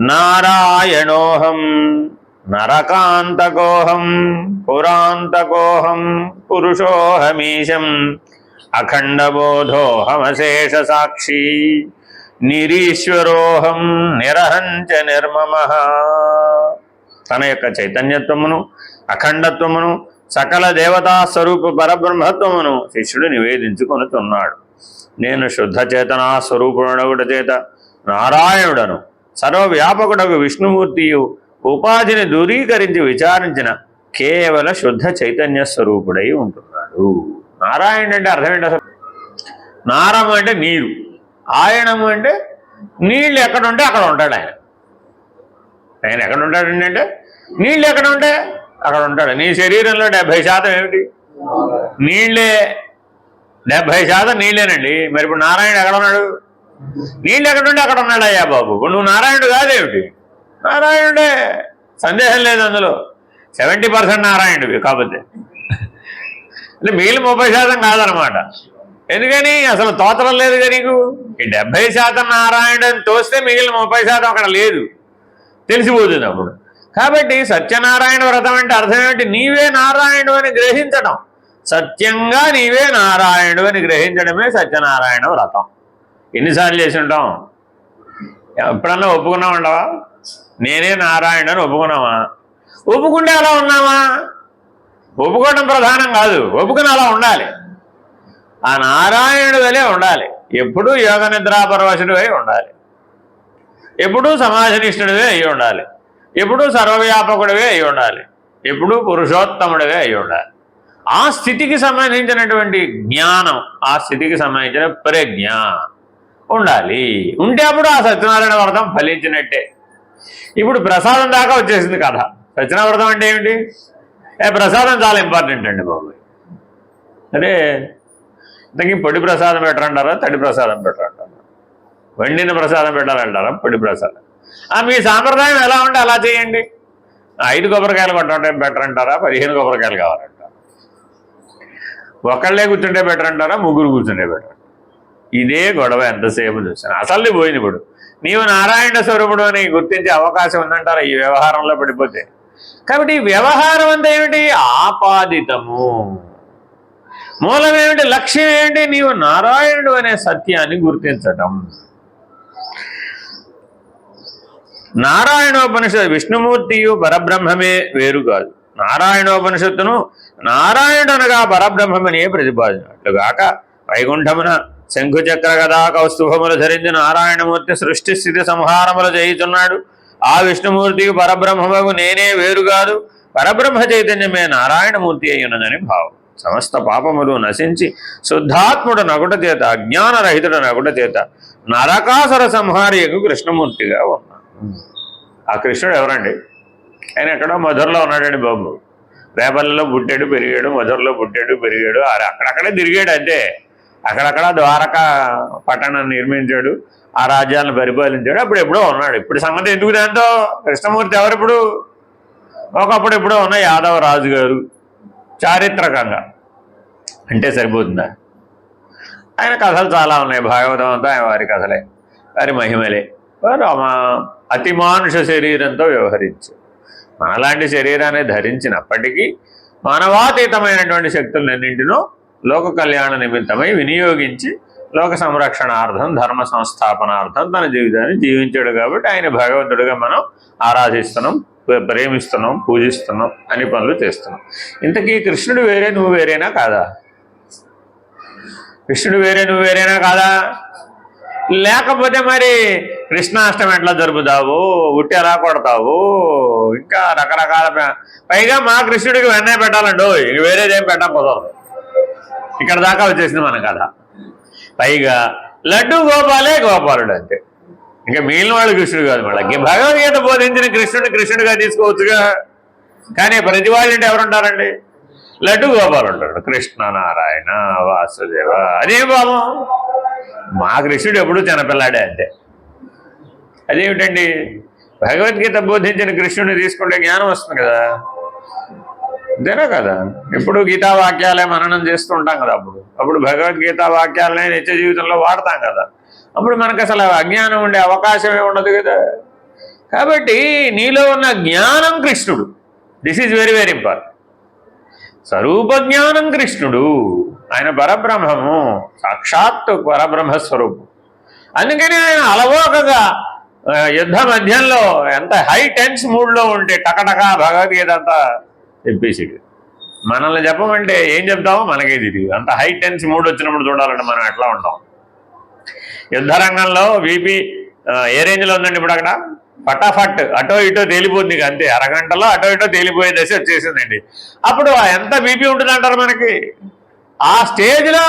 నారాయణోహం నరకాంతకోహం పురాంతకోహం పురుషోహమీశం అఖండబోధోహమశేష సాక్షి నిరీశ్వరోహం నిరహంచ నిర్మమ. తన యొక్క చైతన్యత్వమును అఖండత్వమును సకల దేవతా స్వరూప పరబ్రహ్మత్వమును శిష్యుడు నివేదించుకొనుతున్నాడు నేను శుద్ధ చేతనా స్వరూపుడొకటి చేత నారాయణుడను సర్వవ్యాపకుడకు విష్ణుమూర్తియు ఉపాధిని దూరీకరించి విచారించిన కేవల శుద్ధ చైతన్య స్వరూపుడై ఉంటున్నాడు. నారాయణ అంటే అర్థం ఏంటి అసలు? నారం అంటే నీరు. ఆయనము అంటే నీళ్ళు ఎక్కడ ఉంటే అక్కడ ఉంటాడు ఆయన. ఆయన ఎక్కడ ఉంటాడండి అంటే నీళ్ళు ఎక్కడ ఉంటే అక్కడ ఉంటాడు. నీ శరీరంలో డెబ్బై శాతం ఏమిటి? నీళ్ళే. డెబ్బై శాతం నీళ్ళేనండి. మరి ఇప్పుడు నారాయణ ఎక్కడ ఉన్నాడు? నీళ్ళు ఎక్కడ ఉంటే అక్కడ ఉన్నాడు అయ్యా బాబు నువ్వు నారాయణుడు కాదేమిటి? నారాయణుడే. సందేహం లేదు అందులో. సెవెంటీ పర్సెంట్ నారాయణుడివి కాకపోతే. అంటే మిగిలిన ముప్పై శాతం కాదనమాట. ఎందుకని? అసలు తోతరం లేదుగా నీకు? ఈ డెబ్బై శాతం నారాయణుడు తోస్తే మిగిలిన ముప్పై శాతం అక్కడ లేదు. తెలిసిపోతుంది అప్పుడు. కాబట్టి సత్యనారాయణ వ్రతం అంటే అర్థం ఏమిటి? నీవే నారాయణుడు అని గ్రహించడం సత్యంగా నీవే నారాయణుడు అని గ్రహించడమే సత్యనారాయణ వ్రతం. ఎన్నిసార్లు చేసి ఉంటాం? ఎప్పుడన్నా ఒప్పుకున్నామండవా నేనే నారాయణ అని ఒప్పుకున్నావా ఒప్పుకుంటే అలా ఉన్నావా ఒప్పుకోవడం ప్రధానం కాదు. ఒప్పుకుని అలా ఉండాలి. ఆ నారాయణుడు వలె ఉండాలి. ఎప్పుడూ యోగ నిద్రాపరవశుడివై ఉండాలి. ఎప్పుడూ సమాజనిష్ఠుడివే అయి ఉండాలి. ఎప్పుడూ సర్వవ్యాపకుడివే అయి ఉండాలి. ఎప్పుడూ పురుషోత్తముడివే అయి ఉండాలి. ఆ స్థితికి సంబంధించినటువంటి జ్ఞానం ఆ స్థితికి సంబంధించిన ప్రజ్ఞ. ఉండాలి. ఉంటే అప్పుడు ఆ సత్యనారాయణ వ్రతం ఫలించినట్టే. ఇప్పుడు ప్రసాదం దాకా వచ్చేసింది కథ. సత్యనారాయణ వ్రతం అంటే ఏమిటి? ఏ ప్రసాదం చాలా ఇంపార్టెంట్ అండి బాబు. అదే ఇంతకీ పొడి ప్రసాదం పెట్టరంటారా? తడి ప్రసాదం పెట్టరంటారా? వండిన ప్రసాదం పెట్టాలంటారా? పొడి ప్రసాదం. ఆ, మీ సాంప్రదాయం ఎలా ఉంటే అలా చేయండి. ఐదు కొబ్బరికాయలు కొట్టడం బెటర్ అంటారా పదిహేను కొబ్బరికాయలు కావాలంటారా? ఒకళ్ళే కూర్చుంటే బెటర్ అంటారా ముగ్గురు కూర్చుంటే బెటర్ ఇదే గొడవ ఎంతసేపు చూసాను అసలు పోయింది ఇప్పుడు. నీవు నారాయణ స్వరూపుడు అని గుర్తించే అవకాశం ఉందంటారా? ఈ వ్యవహారంలో పడిపోతే. కాబట్టి ఈ వ్యవహారం అంతా ఏమిటి? ఆపాదితము. మూలం ఏమిటి లక్ష్యం ఏమిటి నీవు నారాయణుడు అనే సత్యాన్ని గుర్తించటం. నారాయణోపనిషత్ విష్ణుమూర్తియు పరబ్రహ్మమే వేరు కాదు. నారాయణోపనిషత్తును నారాయణుడు అనగా పరబ్రహ్మమనే ప్రతిపాదినట్లుగాక వైకుంఠమున శంఖుచక్ర కదా కౌస్తుభములు ధరించి నారాయణమూర్తి సృష్టి స్థితి సంహారములు చేయుచున్నాడు. ఆ విష్ణుమూర్తి పరబ్రహ్మకు నేనే వేరు కాదు. పరబ్రహ్మ చైతన్యమే నారాయణమూర్తి అయ్యున్నదని భావం. సమస్త పాపములు నశించి శుద్ధాత్ముడు నగుట చేత అజ్ఞానరహితుడు నగుట చేత నరకాసుర సంహారియకు కృష్ణమూర్తిగా ఉన్నాడు. ఆ కృష్ణుడు ఎవరండి? ఆయన ఎక్కడో మధురలో ఉన్నాడండి బాబు. రేపల్లిలో పుట్టాడు పెరిగాడు మధురలో పుట్టాడు పెరిగాడు అక్కడక్కడే తిరిగాడు అంతే. అక్కడక్కడ ద్వారకా పట్టణాన్ని నిర్మించాడు. ఆ రాజ్యాలను పరిపాలించాడు. అప్పుడు ఎప్పుడో ఉన్నాడు. ఇప్పుడు సంగతి ఎందుకు దాంతో? కృష్ణమూర్తి ఎవరిప్పుడు ఒకప్పుడు ఎప్పుడో ఉన్న యాదవ రాజు గారు చారిత్రకంగా. అంటే సరిపోతుందా? ఆయన కథలు చాలా ఉన్నాయి. భాగవతం అంతా ఆయన వారి కథలే. వారి మహిమలే. వారు అతి అతిమానుష శరీరంతో వ్యవహరించారు. మనలాంటి శరీరాన్ని ధరించినప్పటికీ మానవాతీతమైనటువంటి శక్తులన్నింటినో లోక కళ్యాణ నిమిత్తమై వినియోగించి లోక సంరక్షణార్థం ధర్మ సంస్థాపనార్థం తన జీవితాన్ని జీవించాడు కాబట్టి ఆయన భగవంతుడిగా మనం ఆరాధిస్తున్నాం ప్రేమిస్తున్నాం పూజిస్తున్నాం అని పనులు చేస్తున్నాం. ఇంతకీ కృష్ణుడు వేరే నువ్వు వేరేనా కాదా? కృష్ణుడు వేరే నువ్వు వేరేనా కాదా? లేకపోతే మరి కృష్ణాష్టమి ఎట్లా జరుపుతావు? ఉట్టి ఎలా కొడతావు? ఇంకా రకరకాల పైగా మా కృష్ణుడికి వెన్నే పెట్టాలండి ఇంక వేరేదేం పెట్టడం ఇక్కడ దాకా వచ్చేసింది మన కథ. పైగా లడ్డు గోపాలే గోపాలుడు అంతే. ఇంకా మిగిలిన వాళ్ళు కృష్ణుడు కాదు మళ్ళీ. భగవద్గీత బోధించిన కృష్ణుడిని కృష్ణుడిగా తీసుకోవచ్చుగా. కానీ ప్రతి వాళ్ళంటే ఎవరుంటారండి? లడ్డు గోపాలు ఉంటాడు కృష్ణ నారాయణ వాసుదేవ. అదేం బాబు. మా కృష్ణుడు ఎప్పుడు చిన్నపిల్లాడే అంతే. అదేమిటండి? భగవద్గీత బోధించిన కృష్ణుడిని తీసుకుంటే జ్ఞానం వస్తుంది కదా. అంతేనా కదా? ఇప్పుడు గీతా వాక్యాలే మననం చేస్తూ ఉంటాం కదా అప్పుడు. అప్పుడు భగవద్గీత వాక్యాలనే నిత్య జీవితంలో వాడతాం కదా. అప్పుడు మనకు అసలు అజ్ఞానం ఉండే అవకాశమే ఉండదు కదా. కాబట్టి నీలో ఉన్న జ్ఞానం కృష్ణుడు. This is very very important స్వరూప జ్ఞానం కృష్ణుడు. ఆయన పరబ్రహ్మము. సాక్షాత్తు పరబ్రహ్మ స్వరూపం అందుకని ఆయన అలవోకగా యుద్ధ మధ్యంలో ఎంత హై టెన్స్ మూడ్లో ఉంటే టకటకా భగవద్గీత అంతా చెప్పేసి మనల్ని చెప్పమంటే ఏం చెప్తామో మనకే తెలియదు అంత హై టెన్స్ మూడ్ వచ్చినప్పుడు చూడాలంటే మనం ఎట్లా ఉంటాం? యుద్ధ రంగంలో బీపీ ఏ రేంజ్లో ఉందండి ఇప్పుడు అక్కడ? ఫటాఫట్ అటో ఇటో తేలిపోతుంది అంతే. అరగంటలో అటో ఇటో తేలిపోయే దశ వచ్చేసిందండి. అప్పుడు ఎంత బీపీ ఉంటుంది అంటారు మనకి? ఆ స్టేజ్లో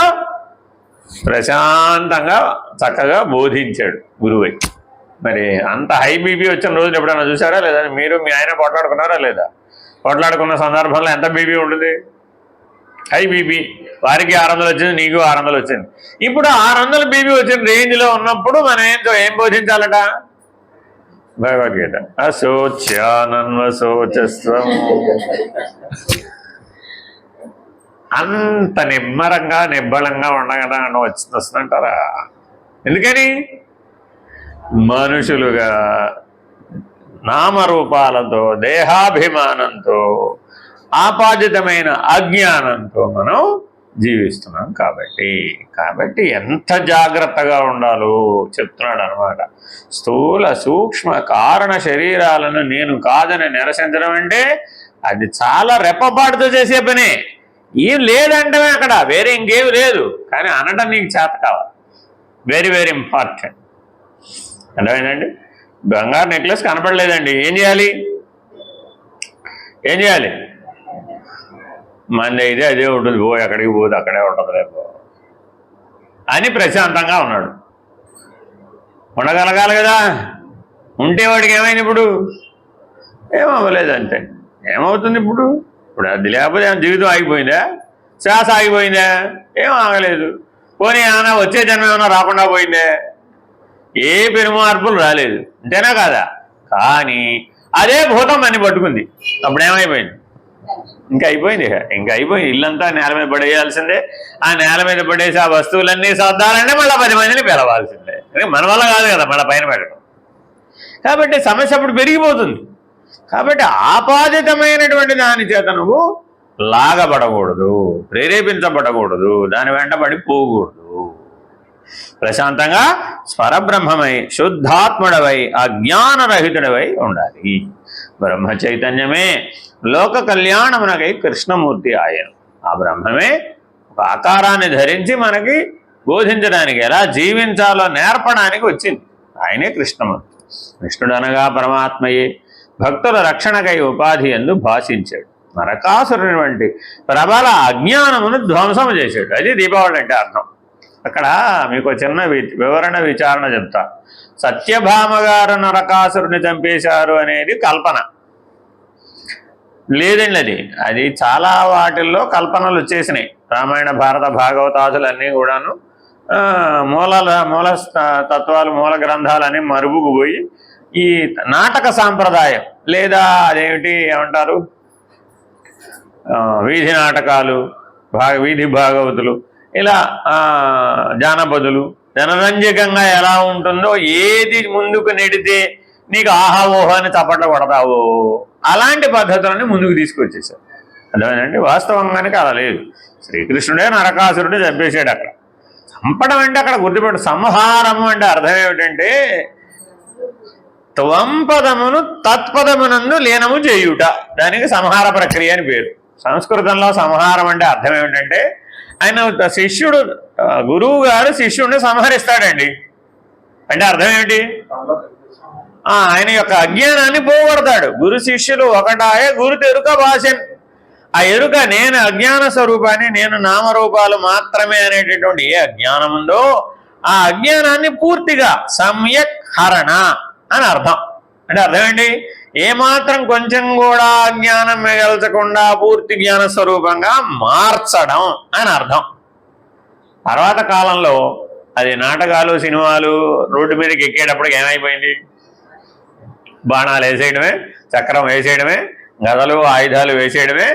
ప్రశాంతంగా చక్కగా బోధించాడు గురువై. మరి అంత హై బీపీ వచ్చిన రోజులు ఎప్పుడైనా చూసారా? లేదా మీరు మీ ఆయన పోట్లాడుకున్నారా లేదా? కొట్లాడుకున్న సందర్భంలో ఎంత బీపీ ఉంటుంది? హై బీపీ వారికి ఆరు వందలు వచ్చింది నీకు ఆరు వందలు వచ్చింది. ఇప్పుడు ఆరు వందలు బీపీ వచ్చిన రేంజ్లో ఉన్నప్పుడు మనం ఏం ఏం బోధించాలట? భగవద్గీత. అశోచ్యానన్వశోచస్వం అంత నిమ్మరంగా నిబ్బళంగా ఉండగల వచ్చింది వస్తుందంటారా ఎందుకని? మనుషులుగా నామరూపాలతో దేహాభిమానంతో ఆపాదితమైన అజ్ఞానంతో మనం జీవిస్తున్నాం కాబట్టి. కాబట్టి ఎంత జాగ్రత్తగా ఉండాలో చెప్తున్నాడు అనమాట స్థూల సూక్ష్మ కారణ శరీరాలను నేను కాదని నిరసించడం అంటే అది చాలా రెప్పపాటుతో చేసే పనే. ఏం లేదంటే అక్కడ వేరే ఇంకేం లేదు. కానీ అనడం నీకు చేత కావాలి. వెరీ వెరీ ఇంపార్టెంట్ అర్థమైందండి? బంగారు నెక్లెస్ కనపడలేదండి. ఏం చేయాలి? ఏం చేయాలి? మంది అయితే అదే ఉంటుంది. ఓ ఎక్కడికి పోదు అక్కడే ఉంటుంది రేపు. అని ప్రశాంతంగా ఉన్నాడు. ఉండగలగాలి కదా. ఉంటే వాడికి ఏమైంది ఇప్పుడు? ఏమవ్వలేదు అంతే. ఏమవుతుంది ఇప్పుడు? ఇప్పుడు అది లేకపోతే జీవితం ఆగిపోయిందా? శ్వాస ఆగిపోయిందా? ఏం ఆగలేదు. పోనీ ఏమైనా వచ్చే జన్మ ఏమైనా రాకుండా పోయిందే? ఏ పెనుమార్పులు రాలేదు. అంతేనా కాదా? కానీ అదే భూతం మన్ని పట్టుకుంది. అప్పుడు ఏమైపోయింది? ఇంకా అయిపోయింది ఇంకా. అయిపోయింది. ఇల్లంతా నేల మీద పడేయాల్సిందే. ఆ నేల మీద పడేసి ఆ వస్తువులన్నీ సర్దాలంటే మళ్ళీ పది మందిని పిలవాల్సిందే. మన వల్ల కాదు కదా మళ్ళీ పైన పెట్టడం. కాబట్టి సమస్య అప్పుడు పెరిగిపోతుంది. కాబట్టి ఆపాదితమైనటువంటి దాని చేత నువ్వు లాగబడకూడదు. ప్రేరేపించబడకూడదు. దాని వెంటబడి పోకూడదు. ప్రశాంతంగా స్వరబ్రహ్మమై శుద్ధాత్ముడవై అజ్ఞానరహితుడవై ఉండాలి. బ్రహ్మ చైతన్యమే లోక కళ్యాణమునకై కృష్ణమూర్తి ఆయన. ఆ బ్రహ్మమే ఒక ఆకారాన్ని ధరించి మనకి బోధించడానికి ఎలా జీవించాలో నేర్పడానికి వచ్చింది. ఆయనే కృష్ణమూర్తి. కృష్ణుడు అనగా పరమాత్మయే భక్తుల రక్షణకై ఉపాధి ఎందు భాషించాడు. నరకాసురుని వంటి ప్రబల అజ్ఞానమును ధ్వంసం చేశాడు. అది దీపావళి అంటే అర్థం. అక్కడ మీకు చిన్న వి- వివరణ విచారణ చెప్తా. సత్యభామ గారు నరకాసురుని చంపేశారు అనేది కల్పన. లేదండి అది. అది చాలా వాటిల్లో కల్పనలు వచ్చేసినాయి. రామాయణ భారత భాగవతాసులన్నీ కూడాను. మూల మూలాల మూల తత్వాలు మూల గ్రంథాలన్నీ మరుగుకు పోయి ఈ నాటక సాంప్రదాయం లేదా అదేమిటి ఏమంటారు? వీధి నాటకాలు భాగ వీధి భాగవతులు ఇలా జానపదులు జనరంజకంగా ఎలా ఉంటుందో ఏది ముందుకు నెడితే నీకు ఆహా ఓహో అని చప్పట్లు కొడతావు అలాంటి పద్ధతులని ముందుకు తీసుకొచ్చేసారు అర్థమైందండి? వాస్తవంగానికి అలా లేదు. శ్రీకృష్ణుడే నరకాసురుడే చంపేశాడు అక్కడ. చంపడం అంటే అక్కడ గుర్తుపెట్టు సంహారము అంటే అర్థం ఏమిటంటే త్వంపదమును తత్పదమునందు లీనము చేయుట. దానికి సంహార ప్రక్రియ అని పేరు. సంస్కృతంలో సంహారం అంటే అర్థం ఏమిటంటే ఆయన శిష్యుడు గురువు గారు శిష్యుడిని సంహరిస్తాడండి. అంటే అర్థం ఏమిటి ఆయన యొక్క అజ్ఞానాన్ని పోగొడతాడు. గురు శిష్యులు ఒకటాయే గురు తెరుక భాషన్ ఆ ఎరుక నేను అజ్ఞాన స్వరూపాన్ని నేను నామరూపాలు మాత్రమే అనేటటువంటి ఏ అజ్ఞానం ఉందో ఆ అజ్ఞానాన్ని పూర్తిగా సమ్యక్ హరణ అని అర్థం. అంటే అర్థమేంటి ఏమాత్రం కొంచెం కూడా అజ్ఞానం మిగల్చకుండా పూర్తి జ్ఞాన స్వరూపంగా మార్చడం అని అర్థం. తర్వాత కాలంలో అది నాటకాలు సినిమాలు రోడ్డు మీదకి ఎక్కేటప్పటికి ఏమైపోయింది? బాణాలు వేసేయడమే చక్రం వేసేయడమే గదలు ఆయుధాలు వేసేయడమే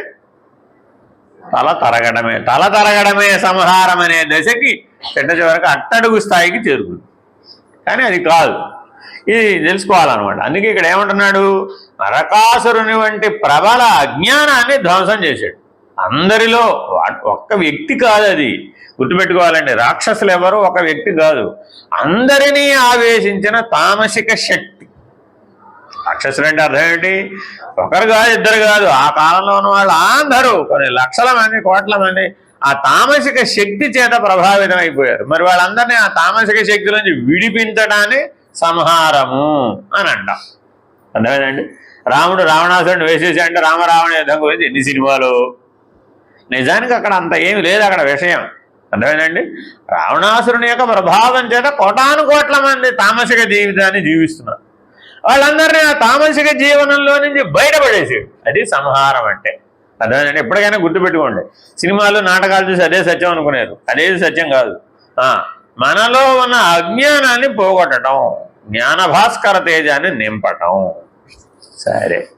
తల తరగడమే. తల తరగడమే సంహారం అనే దశకి చెట్ట చివరకు అట్టడుగు స్థాయికి చేరుకుంది. కానీ అది కాదు. ఇది తెలుసుకోవాలన్నమాట. అందుకే ఇక్కడ ఏమంటున్నాడు? నరకాసురుని వంటి ప్రబల అజ్ఞానాన్ని ధ్వంసం చేశాడు. అందరిలో ఒక్క వ్యక్తి కాదు అది. గుర్తుపెట్టుకోవాలండి రాక్షసులు ఎవరు ఒక వ్యక్తి కాదు. అందరినీ ఆవేశించిన తామసిక శక్తి. రాక్షసులు అంటే అర్థం ఏంటి? ఒకరు కాదు ఇద్దరు కాదు. ఆ కాలంలో ఉన్న వాళ్ళు అందరూ కొన్ని లక్షల మంది కోట్ల మంది ఆ తామసిక శక్తి చేత ప్రభావితం అయిపోయారు మరి వాళ్ళందరినీ ఆ తామసిక శక్తి నుంచి విడిపించడాన్ని సంహారము అని అంటాం. అర్థమైందండి? రాముడు రావణాసురుడిని వేసేసి అంటే రామరావణ యుద్ధం గురించి ఎన్ని సినిమాలు? నిజానికి అక్కడ అంత ఏమి లేదు అక్కడ విషయం. అర్థమైందండి? రావణాసురుని యొక్క ప్రభావం చేత కోటాను కోట్ల మంది తామసిక జీవితాన్ని జీవిస్తున్నారు. వాళ్ళందరినీ ఆ తామసిక జీవనంలో నుంచి బయటపడేసాడు అది సంహారం అంటే. అర్థమైందండి? ఎప్పటికైనా గుర్తుపెట్టుకోండి. సినిమాలు నాటకాలు చూసి అదే సత్యం అనుకునేది. అదేది సత్యం కాదు. ఆ, మనలో ఉన్న అజ్ఞానాన్ని పోగొట్టడం జ్ఞానభాస్కర తేజాన్ని నింపటం. సరే.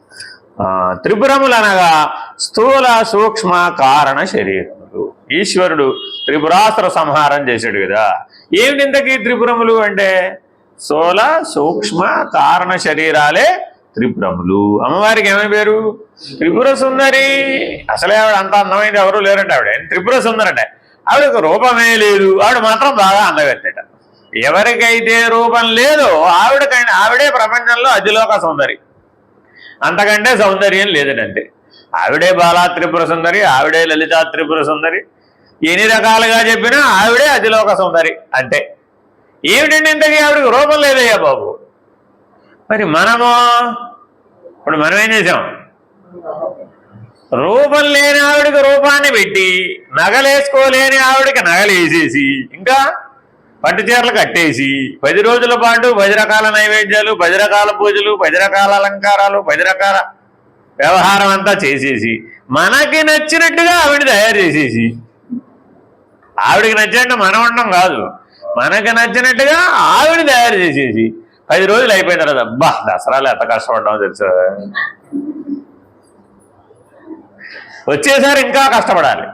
త్రిపురములనగా త్రిపురములు అనగా స్థూల సూక్ష్మ కారణ శరీరములు. ఈశ్వరుడు త్రిపురాస్త్ర సంహారం చేశాడు కదా. ఏమిటి ఇంతకీ త్రిపురములు అంటే? స్థూల సూక్ష్మ కారణ శరీరాలే త్రిపురములు. అమ్మవారికి ఏమని పేరు? త్రిపుర సుందరి అసలే ఆవిడ అంత అందమైంది ఎవరు లేరంటే ఆవిడ. త్రిపుర సుందరంటే ఆవిడకు రూపమే లేదు. ఆవిడ మాత్రం బాగా అందగట్టేట ఎవరికైతే రూపం లేదో ఆవిడకైనా ఆవిడే ప్రపంచంలో అతిలోక సౌందరి. అంతకంటే సౌందర్యం లేదంటే. ఆవిడే బాలా త్రిపుర సుందరి ఆవిడే లలితా త్రిపుర సుందరి. ఎన్ని రకాలుగా చెప్పినా ఆవిడే అతిలోక సుందరి అంతే ఏమిటండి ఇంతకీ ఆవిడకి రూపం లేదయ్యా బాబు? మరి మనము? ఇప్పుడు మనం ఏం చేసాం రూపం లేని ఆవిడకి రూపాన్ని పెట్టి నగలేసుకోలేని ఆవిడకి నగలేసేసి ఇంకా పట్టు చీరలు కట్టేసి పది రోజుల పాటు పది రకాల నైవేద్యాలు పది రకాల పూజలు పది రకాల అలంకారాలు పది రకాల వ్యవహారం అంతా చేసేసి మనకి నచ్చినట్టుగా ఆవిడ తయారు చేసేసి ఆవిడకి నచ్చినట్టు మనం ఉండడం కాదు. మనకి నచ్చినట్టుగా ఆవిడ తయారు చేసేసి పది రోజులు అయిపోయిన తర్వాత అబ్బా దసరాలు ఎంత కష్టపడ్డామో తెలుసు? వచ్చేసారి ఇంకా కష్టపడాలి.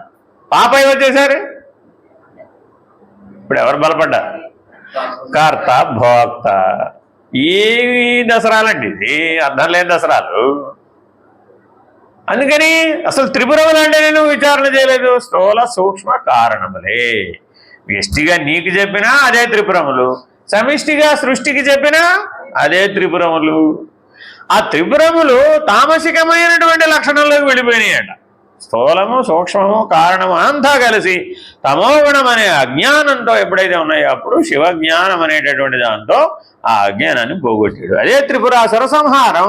పాపయ్య వచ్చేసారి. ఇప్పుడు ఎవరు బలపడ్డారు కర్త భోక్త. ఏవి దసరాలండి ఇది అర్థం లేని దసరాలు. అందుకని అసలు త్రిపురములు అంటే నేను విచారణ చేయలేదు. స్థూల సూక్ష్మ కారణములే. వ్యష్టిగా నీకు చెప్పినా అదే త్రిపురములు. సమిష్టిగా సృష్టికి చెప్పినా అదే త్రిపురములు. ఆ త్రిపురములు తామసికమైనటువంటి లక్షణంలోకి వెళ్ళిపోయినాయట. స్థూలము సూక్ష్మము కారణము అంతా కలిసి తమోగుణం అనే అజ్ఞానంతో ఎప్పుడైతే ఉన్నాయో అప్పుడు శివజ్ఞానం అనేటటువంటి దాంతో ఆ అజ్ఞానాన్ని పోగొట్టాడు. అదే త్రిపురాసుర సంహారం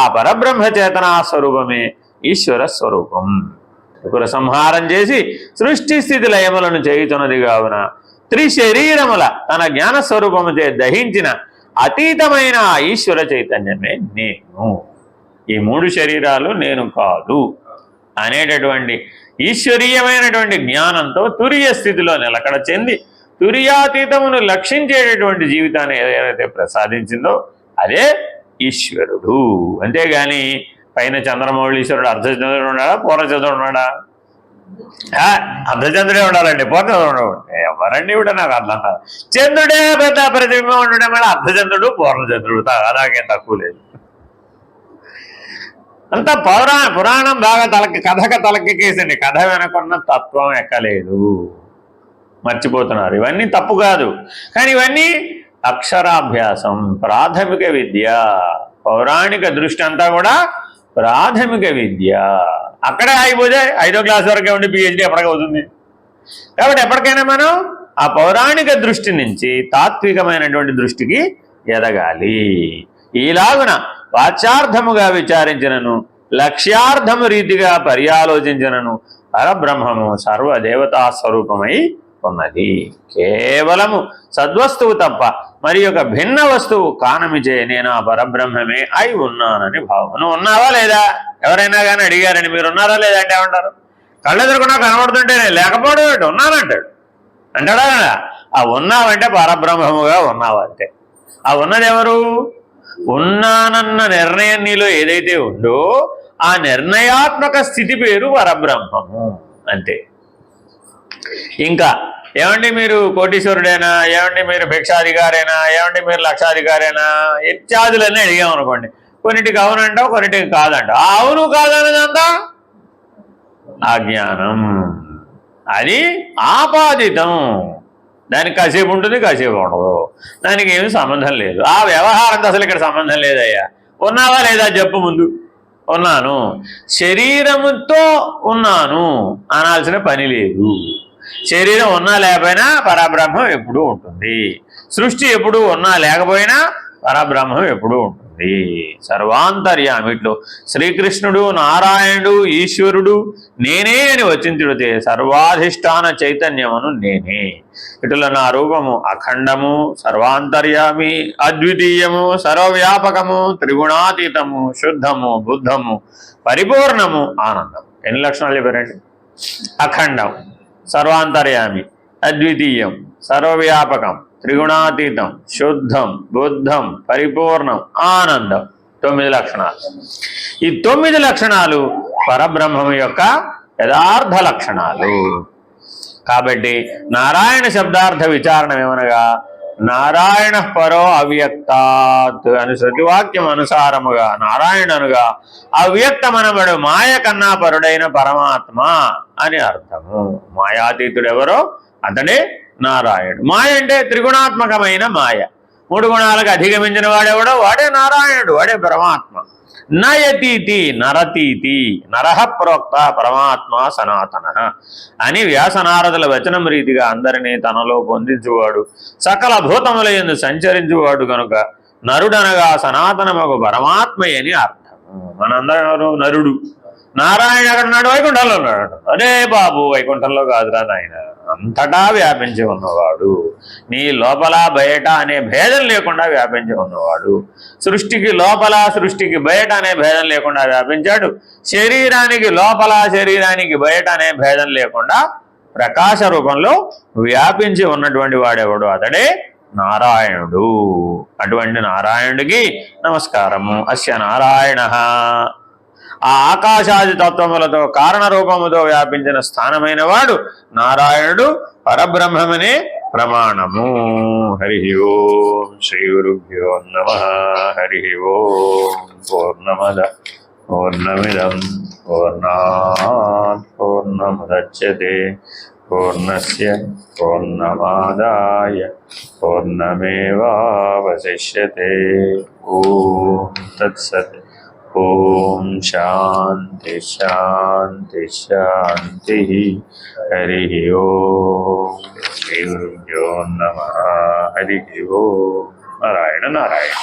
ఆ పరబ్రహ్మ చేతనా స్వరూపమే ఈశ్వర స్వరూపం. త్రిపుర సంహారం చేసి సృష్టి స్థితి లయములను చేయుతున్నది కావున త్రిశరీరముల తన జ్ఞాన స్వరూపము చే దహించిన అతీతమైన ఈశ్వర చైతన్యమే నేను. ఈ మూడు శరీరాలు నేను కాదు. అనేటటువంటి ఈశ్వరీయమైనటువంటి జ్ఞానంతో తురియ స్థితిలో నిలకడ చెంది తురియాతీతమును లక్షించేటటువంటి జీవితాన్ని ఏదైతే ప్రసాదించిందో అదే ఈశ్వరుడు. అంతేగాని పైన చంద్రమౌళీశ్వరుడు అర్ధచంద్రుడు ఉన్నాడా పూర్ణచంద్రుడు ఉన్నాడా? ఆ, అర్ధచంద్రుడే ఉండాలండి పూర్ణచంద్రుడు ఎవరండి ఇవిడ నాకు అర్థం కాదు. చంద్రుడే పెద్ద ప్రతిబింబం ఉండడం వల్ల అర్ధచంద్రుడు పూర్ణచంద్రుడు తా- అలాగే తక్కువ లేదు. అంతా పౌరా పురాణం బాగా తలకి కథక తలకెక్కేసింది కథ వెనకున్న తత్వం ఎక్కలేదు. మర్చిపోతున్నారు. ఇవన్నీ తప్పు కాదు. కానీ ఇవన్నీ అక్షరాభ్యాసం ప్రాథమిక విద్య పౌరాణిక దృష్టి అంతా కూడా ప్రాథమిక విద్య. అక్కడే అయిపోతే ఐదో క్లాస్ వరకే ఉండి పిహెచ్డి ఎప్పటికవుతుంది కాబట్టి ఎప్పటికైనా మనం ఆ పౌరాణిక దృష్టి నుంచి తాత్వికమైనటువంటి దృష్టికి ఎదగాలి. ఈలాగున వాచ్యార్థముగా విచారించినను లక్ష్యార్థము రీతిగా పర్యాలోచించినను. పరబ్రహ్మము సర్వదేవతా స్వరూపమై ఉన్నది. కేవలము సద్వస్తువు తప్ప మరి యొక్క భిన్న వస్తువు కానమిచే నేను ఆ పరబ్రహ్మమే అయి ఉన్నానని భావం ఉన్నావా లేదా? ఎవరైనా కానీ అడిగారని మీరు ఉన్నారా లేదా అంటే ఏమంటారు? కళ్ళెదురుకున్నా కనబడుతుంటేనే లేకపోవడం ఏంటి? ఉన్నానంటాడు. అంటాడా ఆ ఉన్నావంటే పరబ్రహ్మముగా ఉన్నావు అంతే ఆ ఉన్నది ఎవరు? ఉన్నానన్న నిర్ణయం నీలో ఏదైతే ఉందో ఆ నిర్ణయాత్మక స్థితి పేరు పరబ్రహ్మము. అంతే. ఇంకా ఏమండి మీరు కోటీశ్వరుడేనా ఏమండి మీరు భిక్షాధికారేనా ఏమండి మీరు లక్షాధికారైనా ఇత్యాదులన్నీ అడిగాం అనుకోండి. కొన్నిటికి అవునంటావు కొన్నిటికి కాదంటావు. అవును కాదన్నదంతా అజ్ఞానం. అది ఆపాదితం. దానికి కాసేపు ఉంటుంది కాసేపు ఉండదు. దానికి ఏమి సంబంధం లేదు. ఆ వ్యవహారంతో అసలు ఇక్కడ సంబంధం లేదయ్యా. ఉన్నావా లేదా చెప్పు ముందు. ఉన్నాను. శరీరముతో ఉన్నాను అనాల్సిన పని లేదు. శరీరం ఉన్నా లేకపోయినా పరబ్రహ్మం ఎప్పుడూ ఉంటుంది. సృష్టి ఎప్పుడూ ఉన్నా లేకపోయినా పరబ్రహ్మం ఎప్పుడూ ఉంటుంది. సర్వాంతర్యామిట్లో శ్రీకృష్ణుడు నారాయణుడు ఈశ్వరుడు నేనే అని వచించుడితే సర్వాధిష్టాన చైతన్యమును నేనే. ఇటుల నా రూపము అఖండము సర్వాంతర్యామి అద్వితీయము సర్వవ్యాపకము త్రిగుణాతీతము శుద్ధము బుద్ధము పరిపూర్ణము ఆనందం ఎన్ని లక్షణాలు చెప్పారండి? అఖండం సర్వాంతర్యామి అద్వితీయం సర్వవ్యాపకం త్రిగుణాతీతం శుద్ధం బుద్ధం పరిపూర్ణం ఆనందం. తొమ్మిది లక్షణాలు. ఈ తొమ్మిది లక్షణాలు పరబ్రహ్మం యొక్క యథార్థ లక్షణాలు. కాబట్టి నారాయణ శబ్దార్థ విచారణ ఏమనగా నారాయణ పరో అవ్యక్తాత్ అని శృతివాక్యం అనుసారముగా నారాయణనుగా అవ్యక్తమనబడు మాయ కన్నా పరుడైన పరమాత్మ అని అర్థము. మాయాతీతుడెవరో? అతడే నారాయణుడు మాయ అంటే త్రిగుణాత్మకమైన మాయ. మూడు గుణాలకు అధిగమించిన వాడెవడో? వాడే నారాయణుడు వాడే పరమాత్మ. నయతీతి నరతీతి నరహ ప్రోక్త పరమాత్మ సనాతన. అని వ్యాసనారదుల వచనం రీతిగా అందరినీ తనలో పొందించువాడు. సకల భూతముల ఎందు సంచరించువాడు కనుక నరుడనగా సనాతనమగు పరమాత్మయని అర్థం. మనందరం ఎవరు? నరుడు. నారాయణ అక్కడ నాడు వైకుంఠంలో ఉన్నాడు. అరే బాబు వైకుంఠంలో కాదురా నాయన. అంతటా వ్యాపించి ఉన్నవాడు. నీ లోపల బయట అనే భేదం లేకుండా వ్యాపించి ఉన్నవాడు. సృష్టికి లోపల సృష్టికి బయట అనే భేదం లేకుండా వ్యాపించాడు. శరీరానికి లోపల శరీరానికి బయట అనే భేదం లేకుండా ప్రకాశ రూపంలో వ్యాపించి ఉన్నటువంటి వాడెవడు? అతడే నారాయణుడు. అటువంటి నారాయణుడికి నమస్కారము. అస్య నారాయణ. ఆ ఆకాశాది తత్వములతో కారణ రూపముతో వ్యాపించిన స్థానమైన వాడు నారాయణుడు పరబ్రహ్మమనే ప్రమాణము. హరి ఓం శ్రీ గురుభ్యో నమ. హరి ఓం పూర్ణమద పూర్ణమిదం పూర్ణాత్ పూర్ణముద్యతే. పూర్ణస్య పూర్ణమాదాయ పూర్ణమేవాశిష్యే ఓ తత్సత్ ఓం శాంతి శాంతి శాంతి. హరి ఓం. శ్రీ గురుభ్యో నమ. హరి ఓం. నారాయణ నారాయణ.